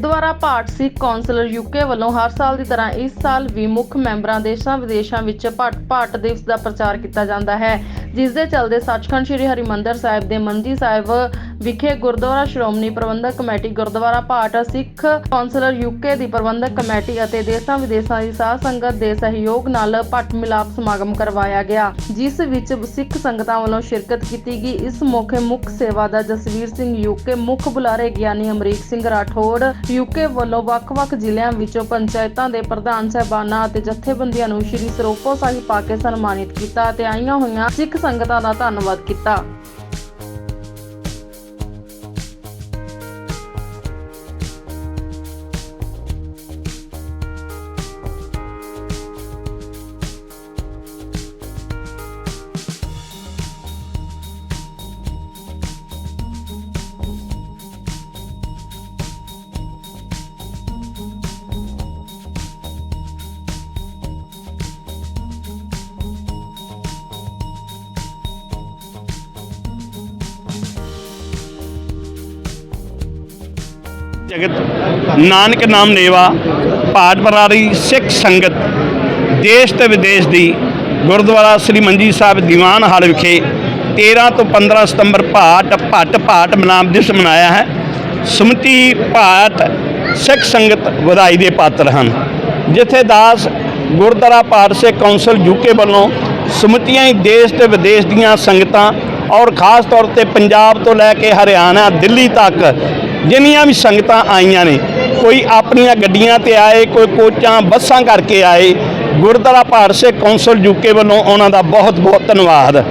Gurdwara Bhat Sikh councillor UK ਵੱਲੋਂ ਹਰ ਸਾਲ ਦੀ ਤਰ੍ਹਾਂ ਇਸ ਸਾਲ ਵੀ ਮੁੱਖ ਮੈਂਬਰਾਂ ਦੇਸ਼ਾਂ ਵਿਦੇਸ਼ਾਂ ਵਿੱਚ ਭਾਟ ਭਾਟ ਦਿਵਸ ਦਾ ਪ੍ਰਚਾਰ ਕੀਤਾ ਜਾਂਦਾ ਹੈ। ਜਿਸ ਦੇ ਚੱਲਦੇ ਸੱਚਖੰਡ ਸ੍ਰੀ ਹਰਿਮੰਦਰ ਸਾਹਿਬ ਦੇ ਮੰਜੀ ਸਾਹਿਬ ਵਿਖੇ Gurdwara Shiromani Prabandhak committee Gurdwara Bhat Sikh councillor UK ਦੀ ਪ੍ਰਬੰਧਕ ਕਮੇਟੀ ਅਤੇ ਦੇਸ਼ਾਂ ਵਿਦੇਸ਼ਾਂ ਦੀ ਸਾਧ ਸੰਗਤ ਦੇ ਸਹਿਯੋਗ ਨਾਲ ਭੱਟ ਮਿਲਾਪ ਸਮਾਗਮ ਕਰਵਾਇਆ ਗਿਆ, ਜਿਸ ਵਿੱਚ ਸਿੱਖ ਸੰਗਤਾਂ ਵੱਲੋਂ ਸ਼ਿਰਕਤ ਕੀਤੀ ਗਈ। ਇਸ ਮੌਕੇ ਮੁੱਖ ਸੇਵਾਦਾਰ ਜਸਵੀਰ ਸਿੰਘ ਯੂਕੇ ਮੁੱਖ ਬੁਲਾਰੇ ਗਿਆਨੀ ਅਮਰੀਕ ਸਿੰਘ ਰਾਠੌੜ ਯੂਕੇ ਵੱਲੋਂ ਵੱਖ-ਵੱਖ ਜ਼ਿਲ੍ਹਿਆਂ ਵਿੱਚੋਂ ਪੰਚਾਇਤਾਂ ਦੇ ਪ੍ਰਧਾਨ ਸਹਿਬਾਨਾਂ ਅਤੇ ਜਥੇਬੰਦੀਆਂ ਨੂੰ ਸ਼੍ਰੀ ਸਰੋਪੋ ਸਾਹਿਬ ਪਾ ਕੇ ਸਨਮਾਨਿਤ ਕੀਤਾ ਅਤੇ ਆਈਆਂ ਹੋਈਆਂ ਸਿੱਖ ਸੰਗਤਾਂ ਦਾ ਧੰਨਵਾਦ ਕੀਤਾ। ਜਗਤ ਨਾਨਕ ਨਾਮ ਨੇਵਾ ਭਾਟ ਬਰਾਰੀ ਸਿੱਖ ਸੰਗਤ, ਦੇਸ਼ ਤੇ ਵਿਦੇਸ਼ ਦੀ ਗੁਰਦੁਆਰਾ ਸ੍ਰੀ ਮੰਜੀ ਸਾਹਿਬ ਦੀਵਾਨ ਹਾਲ ਵਿਖੇ 13 ਤੋਂ 15 ਸਤੰਬਰ ਭਾਟ ਭੱਟ ਭਾਟ ਮਨਾਮ ਦਿਵਸ ਮਨਾਇਆ ਹੈ। ਸਮਤੀ ਭਾਟ ਸਿੱਖ ਸੰਗਤ ਵਧਾਈ ਦੇ ਪਾਤਰ ਹਨ। ਜਿੱਥੇ ਦਾਸ ਗੁਰਦੁਆਰਾ ਭਾਟ ਸਿੱਖ ਕੌਂਸਲ ਯੂਕੇ ਵੱਲੋਂ ਸਮਤੀਆਂ ਹੀ ਦੇਸ਼ ਤੇ ਵਿਦੇਸ਼ ਦੀਆਂ ਸੰਗਤਾਂ ਔਰ ਖਾਸ ਤੌਰ ਤੇ ਪੰਜਾਬ ਤੋਂ ਲੈ ਕੇ ਹਰਿਆਣਾ, ਦਿੱਲੀ ਤੱਕ ਜਿੰਨੀਆਂ ਵੀ ਸੰਗਤਾਂ ਆਈਆਂ ਨੇ, ਕੋਈ ਆਪਣੀਆਂ ਗੱਡੀਆਂ ਤੇ ਆਏ, ਕੋਈ ਕੋਚਾਂ, ਬੱਸਾਂ ਕਰਕੇ ਆਏ, ਗੁਰਦੁਆਰਾ ਭਾਰਤ ਸਿੱਖ ਕੌਂਸਲ ਯੂਕੇ ਵੱਲੋਂ ਉਹਨਾਂ ਦਾ ਬਹੁਤ ਬਹੁਤ ਧੰਨਵਾਦ।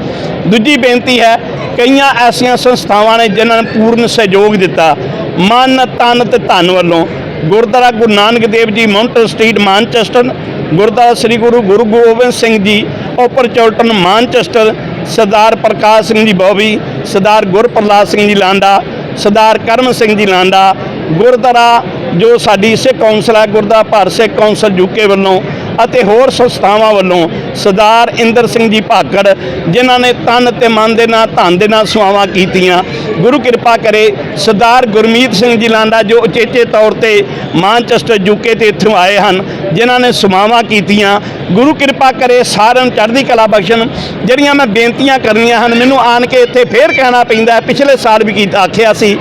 ਦੂਜੀ ਬੇਨਤੀ ਹੈ, ਕਈਆਂ ਐਸੀਆਂ ਸੰਸਥਾਵਾਂ ਨੇ ਜਿਨ੍ਹਾਂ ਨੇ ਪੂਰਨ ਸਹਿਯੋਗ ਦਿੱਤਾ। ਮਨ, ਤਨ ਤੇ ਧਨ ਵੱਲੋਂ Gurdwara Guru Nanak Dev ji, mountain street, Manchester, Gurdwara Sri Guru Guru Gobind Singh ji upper upper Chorlton Manchester, ਸਰਦਾਰ ਪ੍ਰਕਾਸ਼ ਸਿੰਘ ਜੀ ਬੋਬੀ, ਸਰਦਾਰ ਗੁਰਪ੍ਰਸਾਦ ਸਿੰਘ ਜੀ ਲਾਂਡਾ ਸਰਦਾਰ ਕਰਮ ਸਿੰਘ ਜੀ ਲਾਂਡਾ ਗੁਰਦੁਆਰਾ, ਜੋ ਸਾਡੀ ਸਿੱਖ ਕੌਂਸਲ ਹੈ, ਗੁਰਦੁਆਰਾ ਭਾਰਤ ਸਿੱਖ ਕੌਂਸਲ ਯੂਕੇ ਵੱਲੋਂ ਅਤੇ ਹੋਰ ਸੰਸਥਾਵਾਂ ਵੱਲੋਂ ਸਰਦਾਰ ਇੰਦਰ ਸਿੰਘ ਜੀ ਭਾਕੜ ਜਿਨ੍ਹਾਂ ਨੇ ਤਨ ਤੇ ਮਨ ਦੇ ਨਾਲ ਧਨ ਦੇ ਨਾਲ ਸੇਵਾਵਾਂ ਕੀਤੀਆਂ, ਗੁਰੂ ਕਿਰਪਾ ਕਰੇ ਸਰਦਾਰ ਗੁਰਮੀਤ ਸਿੰਘ ਜੀ ਲਾਂਡਾ, ਜੋ ਉਚੇਚੇ ਤੌਰ ਤੇ ਮਾਨਚੈਸਟਰ ਯੂਕੇ ਤੇ ਇੱਥੋਂ ਆਏ ਹਨ, ਜਿਨ੍ਹਾਂ ਨੇ ਸੇਵਾਵਾਂ ਕੀਤੀਆਂ, ਗੁਰੂ ਕਿਰਪਾ ਕਰੇ ਸਾਰਿਆਂ ਨੂੰ ਚੜ੍ਹਦੀ ਕਲਾ ਬਖਸ਼ਣ। ਜਿਹੜੀਆਂ ਮੈਂ ਬੇਨਤੀਆਂ ਕਰਨੀਆਂ ਹਨ, ਮੈਨੂੰ ਆਣ ਕੇ ਇੱਥੇ ਫੇਰ ਕਹਿਣਾ ਪੈਂਦਾ ਪਿਛਲੇ ਸਾਲ ਵੀ ਕੀਤਾ ਆਖਿਆ ਸੀ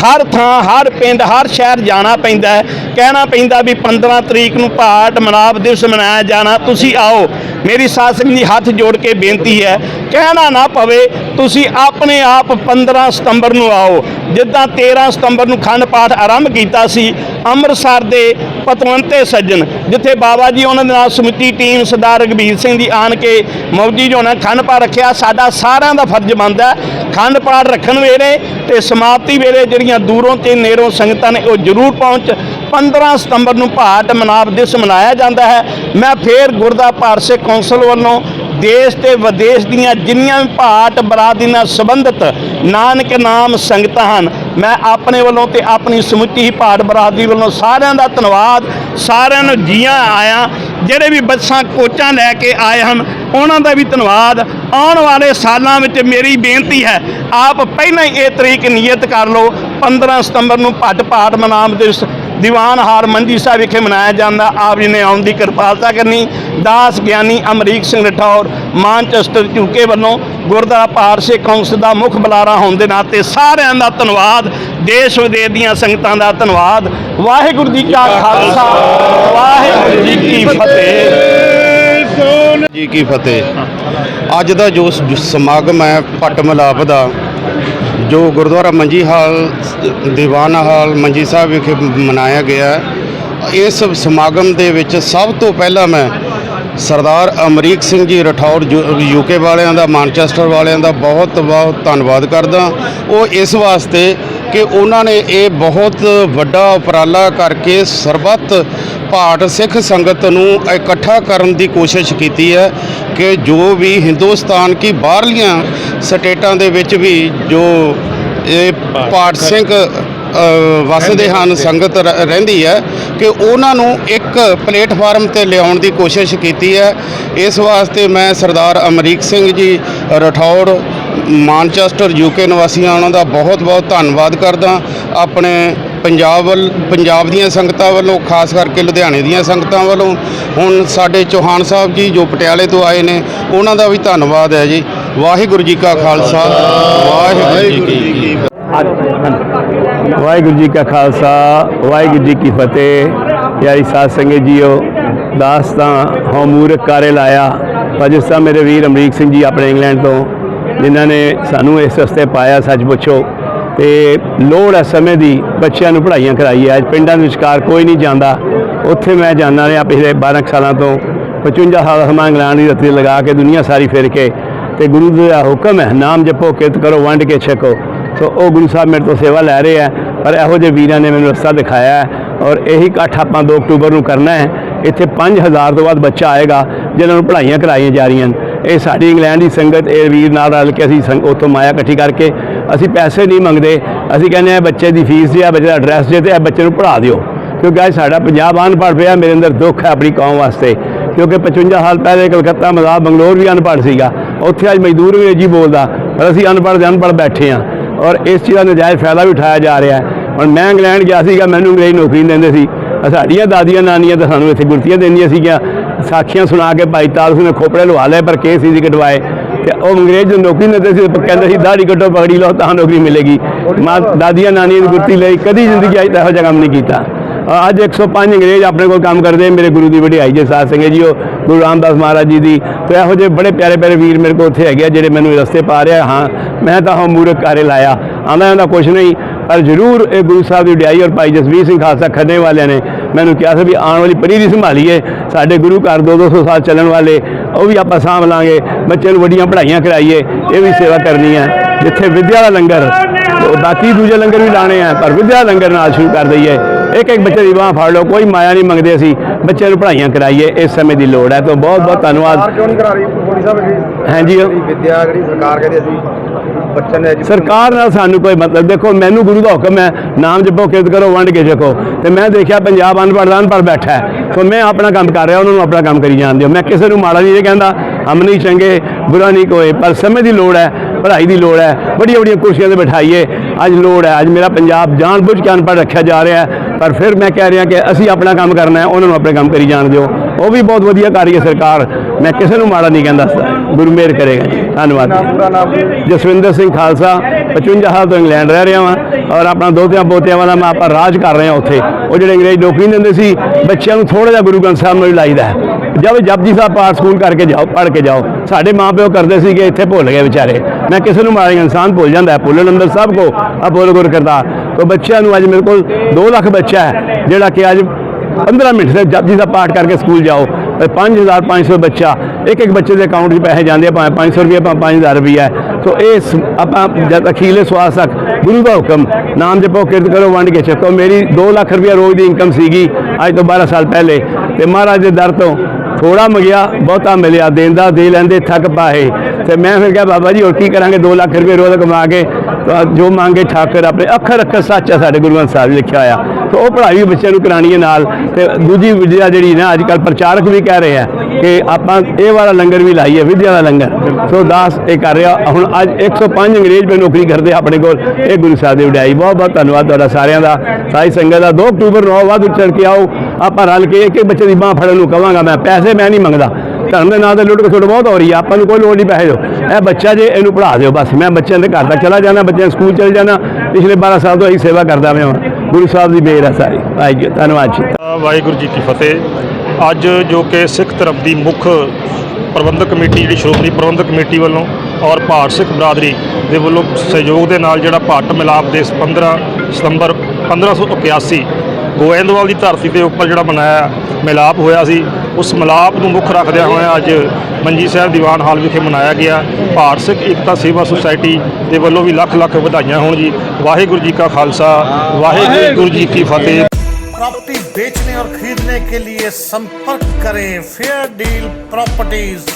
ਹਰ ਥਾਂ, ਹਰ ਪਿੰਡ, ਹਰ ਸ਼ਹਿਰ ਜਾਣਾ ਪੈਂਦਾ ਹੈ। ਕਹਿਣਾ ਪੈਂਦਾ ਵੀ 15 ਤਰੀਕ ਨੂੰ ਭਾਟ ਮਨਾਵ ਦਿਵਸ ਮਨਾਇਆ ਜਾਣਾ, ਤੁਸੀਂ ਆਓ। ਮੇਰੀ ਸਾਧ ਸੰਗਤ ਜੀ ਹੱਥ ਜੋੜ ਕੇ ਬੇਨਤੀ ਹੈ, ਕਹਿਣਾ ਨਾ ਪਵੇ, ਤੁਸੀਂ ਆਪਣੇ ਆਪ 15 ਸਤੰਬਰ ਨੂੰ ਆਓ। ਜਿੱਦਾਂ 13 ਸਤੰਬਰ ਨੂੰ ਖੰਡ ਪਾਠ ਆਰੰਭ ਕੀਤਾ ਸੀ, ਅੰਮ੍ਰਿਤਸਰ ਦੇ ਪਤਵੰਤੇ ਸੱਜਣ, ਜਿੱਥੇ ਬਾਬਾ ਜੀ ਉਹਨਾਂ ਦੇ ਨਾਲ ਸਮਿਤੀ ਟੀਮ ਸਰਦਾਰ ਰਗਵੀਰ ਸਿੰਘ ਜੀ ਆਣ ਕੇ ਮੌਜੀ ਜੋ ਉਹਨਾਂ ਖੰਡ ਪਾਠ ਰੱਖਿਆ, ਸਾਡਾ ਸਾਰਿਆਂ ਦਾ ਫਰਜ਼ ਬਣਦਾ ਹੈ ਖੰਡ ਪਾਠ ਰੱਖਣ ਵੇਲੇ ਤੇ ਸਮਾਪਤੀ ਵੇਲੇ ਜਿਹੜੀਆਂ ਦੂਰੋਂ ਤੇ ਨੇੜੋਂ ਸੰਗਤਾਂ ਨੇ ਉਹ ਜ਼ਰੂਰ ਪਹੁੰਚ 15 ਸਤੰਬਰ ਨੂੰ ਭਾਟ ਮਨਾਵ ਦਿਵਸ ਮਨਾਇਆ ਜਾਂਦਾ ਹੈ। ਮੈਂ ਫੇਰ ਗੁਰਦਾ ਭਾਰਤ ਸਿੱਖ ਕੌਂਸਲ ਵੱਲੋਂ ਦੇਸ਼ ਤੇ ਵਿਦੇਸ਼ ਦੀਆਂ ਜਿੰਨੀਆਂ ਵੀ ਭਾਟ ਬਰਾਦਰੀ ਨਾਲ ਸੰਬੰਧਿਤ ਨਾਨਕ ਨਾਮ ਸੰਗਤਾਂ ਹਨ ਮੈਂ ਆਪਣੇ ਵੱਲੋਂ ਤੇ ਆਪਣੀ ਸਮੁੱਚੀ ਹੀ ਭਾਟ ਬਰਾਦਰੀ ਵੱਲੋਂ ਸਾਰਿਆਂ ਦਾ ਧੰਨਵਾਦ, ਸਾਰਿਆਂ ਨੂੰ ਜੀਆਂ ਆਇਆਂ, ਜਿਹੜੇ ਵੀ ਬੱਸਾਂ, ਕੋਚਾਂ ਲੈ ਕੇ ਆਏ ਹਨ, ਉਹਨਾਂ ਦਾ ਵੀ ਧੰਨਵਾਦ। ਆਉਣ ਵਾਲੇ ਸਾਲਾਂ ਵਿੱਚ ਮੇਰੀ ਬੇਨਤੀ ਹੈ, ਆਪ ਪਹਿਲਾਂ ਹੀ ਇਹ ਤਰੀਕ ਨਿਯਤ ਕਰ ਲਓ 15 ਸਤੰਬਰ ਨੂੰ ਭੱਟ ਭਾਟ ਮਨਾਮ ਦਿਵਸ ਦੀਵਾਨ ਹਾਰ ਮੰਜੀ ਸਾਹਿਬ ਵਿਖੇ ਮਨਾਇਆ ਜਾਂਦਾ। ਆਪ ਜੀ ਨੇ ਆਉਣ ਦੀ ਕਿਰਪਾਲਤਾ ਕਰਨੀ। ਦਾਸ ਗਿਆਨੀ ਅਮਰੀਕ ਸਿੰਘ ਰਠੌਰ, ਮਾਨਚੈਸਟਰ ਝੂਕੇ ਵੱਲੋਂ ਗੁਰਦੁਆਰਾ ਭਾਰਤ ਸਿੱਖ ਕੌਂਸਲ ਦਾ ਮੁੱਖ ਬੁਲਾਰਾ ਹੋਣ ਦੇ ਨਾਤੇ ਸਾਰਿਆਂ ਦਾ ਧੰਨਵਾਦ। ਦੇਸ਼ ਵਿਦੇਸ਼ ਦੀਆਂ ਸੰਗਤਾਂ ਦਾ ਧੰਨਵਾਦ। ਵਾਹਿਗੁਰੂ ਜੀ ਕਾ ਖਾਲਸਾ, ਵਾਹਿਗੁਰੂ ਜੀ ਕੀ ਫਤਿਹ। ਜੀ ਕੀ ਫਤਿਹ। ਅੱਜ ਦਾ ਜੋ ਸਮਾਗਮ ਹੈ ਪੱਟ ਮਿਲਾਪ ਦਾ ਜੋ ਗੁਰਦੁਆਰਾ ਮੰਜੀ ਹਾਲ, ਦੀਵਾਨ ਹਾਲ, ਮੰਜੀ ਸਾਹਿਬ ਵਿਖੇ ਮਨਾਇਆ ਗਿਆ ਇਸ ਸਮਾਗਮ ਦੇ ਵਿੱਚ ਸਭ ਤੋਂ ਪਹਿਲਾਂ ਮੈਂ ਸਰਦਾਰ ਅਮਰੀਕ ਸਿੰਘ ਜੀ ਰਠੌਰ ਯੂਕੇ ਵਾਲਿਆਂ ਦਾ ਮਾਨਚੈਸਟਰ ਵਾਲਿਆਂ ਦਾ ਬਹੁਤ ਬਹੁਤ ਧੰਨਵਾਦ ਕਰਦਾ। ਉਹ ਇਸ ਵਾਸਤੇ ਕਿ ਉਹਨਾਂ ਨੇ ਇਹ ਬਹੁਤ ਵੱਡਾ ਉਪਰਾਲਾ ਕਰਕੇ ਸਰਬੱਤ ਭਾਰਤ ਸਿੱਖ ਸੰਗਤ ਨੂੰ ਇਕੱਠਾ ਕਰਨ ਦੀ ਕੋਸ਼ਿਸ਼ ਕੀਤੀ ਹੈ ਕਿ ਜੋ ਵੀ ਹਿੰਦੁਸਤਾਨ ਕੀ ਬਾਹਰਲੀਆਂ ਸਟੇਟਾਂ ਦੇ ਵਿੱਚ ਵੀ ਜੋ ਇਹ ਭਾਰਤ ਸਿੰਘ ਵਸਦੇ ਹਨ ਸੰਗਤ ਰਹਿੰਦੀ ਹੈ ਕਿ ਉਹਨਾਂ ਨੂੰ ਇੱਕ ਪਲੇਟਫਾਰਮ ਤੇ ਲਿਆਉਣ ਦੀ ਕੋਸ਼ਿਸ਼ ਕੀਤੀ ਹੈ। ਇਸ ਵਾਸਤੇ ਮੈਂ ਸਰਦਾਰ ਅਮਰੀਕ ਸਿੰਘ ਜੀ ਰਠੌੜ ਮਾਨਚੈਸਟਰ ਯੂਕੇ ਨਿਵਾਸੀਆਂ ਉਹਨਾਂ ਦਾ ਬਹੁਤ ਬਹੁਤ ਧੰਨਵਾਦ ਕਰਦਾ। ਆਪਣੇ ਪੰਜਾਬ ਵੱਲ ਪੰਜਾਬ ਦੀਆਂ ਸੰਗਤਾਂ ਵੱਲੋਂ ਖਾਸ ਕਰਕੇ ਲੁਧਿਆਣੇ ਦੀਆਂ ਸੰਗਤਾਂ ਵੱਲੋਂ ਹੁਣ ਸਾਡੇ ਚੌਹਾਨ ਸਾਹਿਬ ਜੀ ਜੋ ਪਟਿਆਲੇ ਤੋਂ ਆਏ ਨੇ ਉਹਨਾਂ ਦਾ ਵੀ ਧੰਨਵਾਦ ਹੈ ਜੀ। ਵਾਹਿਗੁਰੂ ਜੀ ਕਾ ਖਾਲਸਾ ਵਾਹਿਗੁਰੂ ਜੀ ਕੀ ਵਾਹਿਗੁਰੂ ਜੀ ਕਾ ਖਾਲਸਾ, ਵਾਹਿਗੁਰੂ ਜੀ ਕੀ ਫਤਿਹ। ਯਾਰੀ ਸਾਧ ਸੰਗਤ ਜੀਓ ਦਾਸਤਾਂ ਹਉ ਮੂਰਖ ਕਾਰੇ ਲਾਇਆ। ਭਜਸਤਾ ਮੇਰੇ ਵੀਰ ਅਮਰੀਕ ਸਿੰਘ ਜੀ ਆਪਣੇ ਇੰਗਲੈਂਡ ਤੋਂ, ਜਿਨ੍ਹਾਂ ਨੇ ਸਾਨੂੰ ਇਸ ਰਸਤੇ ਪਾਇਆ, ਸੱਚ ਪੁੱਛੋ। ਤੇ ਲੋੜ ਹੈ ਸਮੇਂ ਦੀ, ਬੱਚਿਆਂ ਨੂੰ ਪੜ੍ਹਾਈਆਂ ਕਰਾਈ ਹੈ ਅੱਜ ਪਿੰਡਾਂ ਦੇ ਵਿਚਕਾਰ ਕੋਈ ਨਹੀਂ ਜਾਂਦਾ। ਉੱਥੇ ਮੈਂ ਜਾਂਦਾ ਰਿਹਾ ਪਿਛਲੇ 12 ਕੁ ਸਾਲਾਂ ਤੋਂ। 55 ਸਾਲ ਸਮਾਂ ਇੰਗਲੈਂਡ ਦੀ ਰੱਤੀ ਲਗਾ ਕੇ ਦੁਨੀਆ ਸਾਰੀ ਫਿਰ ਕੇ। ਤੇ ਗੁਰੂ ਦਾ ਹੁਕਮ ਹੈ, ਨਾਮ ਜਪੋ, ਕਿਰਤ ਕਰੋ, ਵੰਡ ਕੇ ਛਕੋ। ਸੋ ਉਹ ਗੁਰੂ ਸਾਹਿਬ ਮੇਰੇ ਤੋਂ ਸੇਵਾ ਲੈ ਰਹੇ ਆ, ਪਰ ਇਹੋ ਜਿਹੇ ਵੀਰਾਂ ਨੇ ਮੈਨੂੰ ਰਸਤਾ ਦਿਖਾਇਆ ਔਰ ਇਹੀ ਇਕੱਠ ਆਪਾਂ 2 ਅਕਤੂਬਰ ਨੂੰ ਕਰਨਾ ਹੈ। ਇੱਥੇ 5000 ਤੋਂ ਵੱਧ ਬੱਚਾ ਆਏਗਾ ਜਿਹਨਾਂ ਨੂੰ ਪੜ੍ਹਾਈਆਂ ਕਰਾਈਆਂ ਜਾ ਰਹੀਆਂ ਨੇ ਇਹ ਸਾਡੀ ਇੰਗਲੈਂਡ ਦੀ ਸੰਗਤ, ਇਹ ਵੀਰ ਨਾਲ ਰਲ ਕੇ ਅਸੀਂ ਸੰਗ, ਉੱਥੋਂ ਮਾਇਆ ਇਕੱਠੀ ਕਰਕੇ ਅਸੀਂ ਪੈਸੇ ਨਹੀਂ ਮੰਗਦੇ, ਅਸੀਂ ਕਹਿੰਦੇ ਆ ਬੱਚੇ ਦੀ ਫੀਸ ਜਾਂ, ਬੱਚੇ ਦਾ ਐਡਰੈਸ ਜੇ ਤੇ ਇਹ ਬੱਚੇ ਨੂੰ ਪੜ੍ਹਾ ਦਿਓ। ਕਿਉਂਕਿ ਅੱਜ ਸਾਡਾ ਪੰਜਾਬ ਅਨਪੜ੍ਹ ਪਿਆ, ਮੇਰੇ ਅੰਦਰ ਦੁੱਖ ਹੈ ਆਪਣੀ ਕੌਮ ਵਾਸਤੇ। ਕਿਉਂਕਿ 55 ਸਾਲ ਪਹਿਲੇ ਕਲਕੱਤਾ ਮਜ਼ਾਬ ਬੰਗਲੌਰ ਵੀ ਅਨਪੜ੍ਹ ਸੀਗਾ। ਉੱਥੇ ਅੱਜ ਮਜ਼ਦੂਰ ਅੰਗਰੇਜ਼ੀ ਬੋਲਦਾ, ਪਰ ਅਸੀਂ ਅਨਪੜ੍ਹ ਦੇ ਅਨਪੜ੍ਹ ਬੈਠੇ ਹਾਂ। ਔਰ ਇਸ ਚੀਜ਼ ਦਾ ਨਜਾਇਜ਼ ਫਾਇਦਾ ਵੀ ਉਠਾਇਆ ਜਾ ਰਿਹਾ ਹੈ। ਹੁਣ ਮੈਂ ਇੰਗਲੈਂਡ ਗਿਆ ਸੀਗਾ, ਮੈਨੂੰ ਅੰਗਰੇਜ਼ ਨੌਕਰੀ ਨਹੀਂ ਦਿੰਦੇ ਸੀ। ਸਾਡੀਆਂ ਦਾਦੀਆਂ ਨਾਨੀਆਂ ਤਾਂ ਸਾਨੂੰ ਇੱਥੇ ਗੁਰਤੀਆਂ ਦਿੰਦੀਆਂ ਸੀਗੀਆਂ। ਸਾਖੀਆਂ ਸੁਣਾ ਕੇ ਭਾਈ ਤਾਲ ਸਿੰਘ ਨੇ ਖੋਪੜੇ ਲਵਾ ਲਏ, ਪਰ ਕੇਸ ਸੀ ਕਟਵਾਏ। ਤੇ ਉਹ ਅੰਗਰੇਜ਼ ਨੂੰ ਨੌਕਰੀ ਦਿੰਦੇ ਸੀ ਕਹਿੰਦੇ ਸੀ, ਦਾੜੀ ਕੱਟੋ ਪਗੜੀ ਲਓ, ਤਾਂ ਨੌਕਰੀ ਮਿਲੇਗੀ। ਮਾਂ, ਦਾਦੀਆਂ ਨਾਨੀਆਂ ਦੀ ਗੁਰਤੀ ਲਈ ਕਦੀ ਜ਼ਿੰਦਗੀ 'ਚ ਇਹੋ ਜਿਹਾ ਕੰਮ ਨਹੀਂ ਕੀਤਾ। ਅੱਜ 105 ਅੰਗਰੇਜ਼ ਆਪਣੇ ਕੋਲ ਕੰਮ ਕਰਦੇ ਮੇਰੇ ਗੁਰੂ ਦੀ ਵਡਿਆਈ ਜੇ ਸਾਧ ਸੰਗਤ ਜੀ ਉਹ ਗੁਰੂ ਰਾਮਦਾਸ ਮਹਾਰਾਜ ਜੀ ਦੀ। ਤੇ ਇਹੋ ਜਿਹੇ ਬੜੇ ਪਿਆਰੇ ਪਿਆਰੇ ਵੀਰ ਮੇਰੇ ਕੋਲ ਉੱਥੇ ਹੈਗੇ ਆ, ਜਿਹੜੇ ਮੈਨੂੰ ਰਸਤੇ ਪਾ ਰਿਹਾ ਹਾਂ, ਮੈਂ ਤਾਂ ਹਾਂ ਮੂਰਖ ਕਾਰੇ ਲਾਇਆ। ਆਂਦਾ ਆਂਦਾ ਕੁਛ ਨਹੀਂ, ਪਰ ਜ਼ਰੂਰ ਇਹ ਗੁਰੂ ਸਾਹਿਬ ਦੀ ਡਿਆਈ ਔਰ ਭਾਈ ਜਸਵੀਰ ਸਿੰਘ ਖਾਲਸਾ ਖੰਨੇ ਵਾਲਿਆਂ ਨੇ ਮੈਨੂੰ ਕਿਹਾ ਸੀ ਵੀ ਆਉਣ ਵਾਲੀ ਪੀੜ੍ਹੀ ਦੀ ਸੰਭਾਲੀਏ। ਸਾਡੇ ਗੁਰੂ ਘਰ 2-200 ਸਾਲ ਚੱਲਣ ਵਾਲੇ, ਉਹ ਵੀ ਆਪਾਂ ਸਾਂਭ ਲਾਂਗੇ। ਬੱਚੇ ਨੂੰ ਵੱਡੀਆਂ ਪੜ੍ਹਾਈਆਂ ਕਰਾਈਏ, ਇਹ ਵੀ ਸੇਵਾ ਕਰਨੀ ਹੈ ਜਿੱਥੇ ਵਿਦਿਆ ਦਾ ਲੰਗਰ ਬਾਕੀ ਦੂਜੇ ਲੰਗਰ ਵੀ ਲਾਣੇ ਆ, ਪਰ ਵਿਦਿਆ ਦਾ ਲੰਗਰ ਨਾਲ ਸ਼ੁਰੂ ਕਰ ਦਈਏ। ਇੱਕ ਇੱਕ ਬੱਚੇ ਦੀ ਬਾਂਹ ਫੜ ਲਓ ਕੋਈ ਮਾਇਆ ਨਹੀਂ ਮੰਗਦੇ ਅਸੀਂ। ਬੱਚਿਆਂ ਨੂੰ ਪੜ੍ਹਾਈਆਂ ਕਰਾਈਏ ਇਸ ਸਮੇਂ ਦੀ ਲੋੜ ਹੈ। ਤਾਂ ਬਹੁਤ ਬਹੁਤ ਧੰਨਵਾਦ। ਕਿਉਂ ਨਹੀਂ ਕਰਾ ਰਹੀ? ਮੋਦੀ ਸਾਹਿਬ ਜੀ ਹਾਂਜੀ। ਵਿਦਿਆ ਜਿਹੜੀ ਸਰਕਾਰ ਕਹਿੰਦੀ ਅਸੀਂ ਬੱਚਿਆਂ ਨੇ ਸਰਕਾਰ ਨਾਲ ਸਾਨੂੰ ਕੋਈ ਮਤਲਬ ਦੇਖੋ ਮੈਨੂੰ ਗੁਰੂ ਦਾ ਹੁਕਮ ਹੈ ਨਾਮ ਜਪੋ ਕਿਰਤ ਕਰੋ ਵੰਡ ਕੇ ਛਕੋ ਤੇ ਮੈਂ ਦੇਖਿਆ ਪੰਜਾਬ ਅਨਪੜ੍ਹ ਅਨਪੜ੍ਹ ਬੈਠਾ ਹੈ। ਸੋ ਮੈਂ ਆਪਣਾ ਕੰਮ ਕਰ ਰਿਹਾ ਉਹਨਾਂ ਨੂੰ ਆਪਣਾ ਕੰਮ ਕਰੀ ਜਾਣ ਦਿਓ। ਮੈਂ ਕਿਸੇ ਨੂੰ ਮਾੜਾ ਨਹੀਂ ਇਹ ਕਹਿੰਦਾ ਹਮ ਨਹੀਂ ਚੰਗੇ ਬੁਰਾ ਨਹੀਂ ਕੋਈ ਪਰ ਸਮੇਂ ਦੀ ਲੋੜ ਹੈ ਪੜ੍ਹਾਈ ਦੀ ਲੋੜ ਹੈ। ਵੱਡੀਆਂ ਵੱਡੀਆਂ ਕੁਰਸੀਆਂ ਤੇ ਬਿਠਾਈਏ। ਅੱਜ ਲੋੜ ਹੈ ਅੱਜ ਮੇਰਾ ਪੰਜਾਬ ਜਾਣ ਬੁੱਝ ਕੇ ਅਨਪੜ੍ਹ ਰੱਖਿਆ ਜਾ ਰਿਹਾ ਹੈ। ਪਰ ਫਿਰ ਮੈਂ ਕਹਿ ਰਿਹਾ ਕਿ ਅਸੀਂ ਆਪਣਾ ਕੰਮ ਕਰਨਾ ਹੈ, ਉਹਨਾਂ ਨੂੰ ਆਪਣੇ ਕੰਮ ਕਰੀ ਜਾਣ ਦਿਓ। ਉਹ ਵੀ ਬਹੁਤ ਵਧੀਆ ਕਰ ਰਹੀ ਹੈ ਸਰਕਾਰ। ਮੈਂ ਕਿਸੇ ਨੂੰ ਮਾੜਾ ਨਹੀਂ ਕਹਿੰਦਾ। ਗੁਰੂ ਮਿਹਰ ਕਰੇਗਾ ਜੀ। ਧੰਨਵਾਦ ਜਸਵਿੰਦਰ ਸਿੰਘ ਖਾਲਸਾ 55 ਸਾਲ ਤੋਂ ਇੰਗਲੈਂਡ ਰਹਿ ਰਿਹਾ ਵਾਂ ਔਰ ਆਪਣਾ ਦੋਤਿਆਂ ਪੋਤਿਆਂ ਵਾਲਾ ਮੈਂ ਆਪਾਂ ਰਾਜ ਕਰ ਰਿਹਾ ਉੱਥੇ। ਉਹ ਜਿਹੜੇ ਅੰਗਰੇਜ਼ ਨੌਕਰੀ ਨਹੀਂ ਦਿੰਦੇ ਸੀ, ਬੱਚਿਆਂ ਨੂੰ ਥੋੜਾ ਜਿਹਾ ਗੁਰੂ ਗ੍ਰੰਥ ਸਾਹਿਬ ਨੂੰ ਹੀ ਲਾਈਦਾ ਹੈ। ਜਦ ਜਪਜੀ ਸਾਹਿਬ ਪਾਠ ਸਕੂਲ ਕਰਕੇ ਜਾਓ, ਪੜ੍ਹ ਕੇ ਜਾਓ। ਸਾਡੇ ਮਾਪਿਓ ਕਰਦੇ ਸੀਗੇ, ਇੱਥੇ ਭੁੱਲ ਗਏ ਵਿਚਾਰੇ। ਮੈਂ ਕਿਸੇ ਨੂੰ ਮਾਰੇ ਇਨਸਾਨ ਭੁੱਲ ਜਾਂਦਾ ਹੈ। ਭੁੱਲਣ ਅੰਦਰ ਸਭ ਕੋ ਆ ਬੋਲ ਗੁਰ ਕਰਦਾ ਤੋ ਬੱਚਿਆਂ ਨੂੰ ਅੱਜ ਮੇਰੇ ਕੋਲ 2 ਲੱਖ ਬੱਚਾ ਹੈ, ਜਿਹੜਾ ਕਿ ਅੱਜ 15 ਮਿੰਟ ਦੇ ਜਪਜੀ ਦਾ ਪਾਠ ਕਰਕੇ ਸਕੂਲ ਜਾਓ। ਤੇ 5500 ਬੱਚਾ, ਇੱਕ ਇੱਕ ਬੱਚੇ ਦੇ ਅਕਾਊਂਟ 'ਚ ਪੈਸੇ ਜਾਂਦੇ ਆ, ਭਾਵੇਂ 500 ਰੁਪਏ ਭਾਵੇਂ 5000 ਰੁਪਏ ਸੋ ਇਹ ਆਪਾਂ ਜਦ ਅਖੀਲੇ ਸਵਾਸ ਤੱਕ ਗੁਰੂ ਦਾ ਹੁਕਮ, ਨਾਮ ਜਪੋ, ਕਿਰਤ ਕਰੋ, ਵੰਡ ਕੇ ਛਕੋ ਮੇਰੀ 2 ਲੱਖ ਰੁਪਏ ਰੋਜ਼ ਦੀ ਇਨਕਮ ਸੀਗੀ, ਅੱਜ ਤੋਂ 12 ਸਾਲ ਪਹਿਲੇ। ਤੇ ਮਹਾਰਾਜ ਦੇ ਦਰ ਤੋਂ ਥੋੜਾ ਮੰਗਿਆ, ਬਹੁਤਾ ਮਿਲਿਆ। ਦੇਂਦਾ, ਦੇ ਲੈਂਦੇ, ਥੱਕ ਪਾਏ। ਤੇ ਮੈਂ ਫਿਰ ਕਿਹਾ, ਬਾਬਾ ਜੀ, ਹੋਰ ਕੀ ਕਰਾਂਗੇ? 2 ਲੱਖ ਰੁਪਏ ਰੋਜ਼ ਕਮਾ ਕੇ ਜੋ ਮੰਗੇ ਠਾਕਰ ਆਪਣੇ ਅੱਖਰ ਅੱਖਰ ਸੱਚ ਆ ਸਾਡੇ ਗੁਰੂ ਗ੍ਰੰਥ ਸਾਹਿਬ ਲਿਖਿਆ ਹੋਇਆ ਤੇ ਉਹ ਪੜ੍ਹਾਈ ਵੀ ਬੱਚਿਆਂ ਨੂੰ ਕਰਾਣੀ ਹੈ ਨਾਲ। ਤੇ ਦੂਜੀ ਵਿਦਿਆ ਜਿਹੜੀ ਨਾ ਅੱਜ ਕੱਲ੍ਹ ਪ੍ਰਚਾਰਕ ਵੀ ਕਹਿ ਰਹੇ ਆ ਕਿ ਆਪਾਂ ਇਹ ਵਾਲਾ ਲੰਗਰ ਵੀ ਲਾਈਏ, ਵਿਦਿਆ ਦਾ ਲੰਗਰ। ਸੋ ਦਾਸ ਇਹ ਕਰ ਰਿਹਾ। ਹੁਣ ਅੱਜ 105 ਅੰਗਰੇਜ਼ ਪੇ ਨੌਕਰੀ ਕਰਦੇ ਆਪਣੇ ਕੋਲ। ਇਹ ਗੁਰੂ ਸਾਹਿਬ ਦੀ ਵਡਿਆਈ। ਬਹੁਤ ਬਹੁਤ ਧੰਨਵਾਦ ਤੁਹਾਡਾ ਸਾਰਿਆਂ ਦਾ। ਸਾਈ ਸੰਗਤ ਦਾ। 2 ਅਕਤੂਬਰ ਨੂੰ ਵੱਧ ਚੜ ਕੇ ਆਓ। ਆਪਾਂ ਰਲ ਕੇ ਇੱਕ ਇੱਕ ਬੱਚੇ ਦੀ ਬਾਹ ਫੜਨ ਨੂੰ ਕਵਾਂਗਾ ਮੈਂ। ਪੈਸੇ ਮੈਂ ਨਹੀਂ ਮੰਗਦਾ। ਧਰਮ ਦੇ ਨਾਂ ਤੇ ਲੁੱਟ ਖਸੁੱਟ ਬਹੁਤ ਹੋ ਰਹੀ ਆ, ਆਪਾਂ ਨੂੰ ਕੋਈ ਲੋੜ ਨਹੀਂ, ਪੈਸੇ ਦਿਓ। ਇਹ ਬੱਚਾ ਜੇ ਇਹਨੂੰ ਪੜ੍ਹਾ ਦਿਓ ਬਸ, ਮੈਂ ਬੱਚਿਆਂ ਦੇ ਘਰ ਦਾ ਚਲਾ ਜਾਣਾ, ਬੱਚਿਆਂ ਦੇ ਸਕੂਲ ਚਲੇ ਜਾਣਾ, ਪਿਛਲੇ 12 ਸਾਲ ਤੋਂ ਅਸੀਂ ਸੇਵਾ ਕਰਦਾ ਮੈਂ ਗੁਰੂ ਸਾਹਿਬ ਦੀ ਮਿਹਰ ਹੈ ਸਾਰੀ। ਵਾਹਿਗੁਰੂ, ਧੰਨਵਾਦ ਜੀ। ਵਾਹਿਗੁਰੂ ਜੀ ਕੀ ਫਤਿਹ। ਅੱਜ ਜੋ ਕਿ ਸਿੱਖ ਧਰਮ ਦੀ ਮੁੱਖ ਪ੍ਰਬੰਧਕ ਕਮੇਟੀ ਜਿਹੜੀ ਸ਼੍ਰੋਮਣੀ ਪ੍ਰਬੰਧਕ ਕਮੇਟੀ ਵੱਲੋਂ ਔਰ ਭਾਰਤ ਸਿੱਖ ਬਰਾਦਰੀ ਦੇ ਵੱਲੋਂ ਸਹਿਯੋਗ ਦੇ ਨਾਲ ਜਿਹੜਾ ਭਾਰਤ ਮਿਲਾਪ ਦਿਵਸ 15 ਸਤੰਬਰ 1581 ਗੋਇੰਦਵਾਲ ਦੀ ਧਰਤੀ ਦੇ ਉੱਪਰ ਜਿਹੜਾ ਮਨਾਇਆ ਮਿਲਾਪ ਹੋਇਆ ਸੀ ਉਸ ਮਿਲਾਪ ਨੂੰ ਮੁੱਖ ਰੱਖਦਿਆਂ ਹੋਇਆਂ ਅੱਜ ਮੰਜੀ ਸਾਹਿਬ ਦੀਵਾਨ ਹਾਲ ਵਿਖੇ ਮਨਾਇਆ ਗਿਆ ਭਾਰਤ ਸਿੱਖ ਏਕਤਾ ਸੇਵਾ ਸੁਸਾਇਟੀ ਦੇ ਵੱਲੋਂ ਵੀ ਲੱਖ ਲੱਖ ਵਧਾਈਆਂ ਹੋਣ ਜੀ ਵਾਹਿਗੁਰੂ ਜੀ ਕਾ ਖਾਲਸਾ ਵਾਹਿਗੁਰੂ ਜੀ ਕੀ ਫਤਿਹ प्रॉपर्टी बेचने और खरीदने के लिए संपर्क करें फेयर डील प्रॉपर्टीज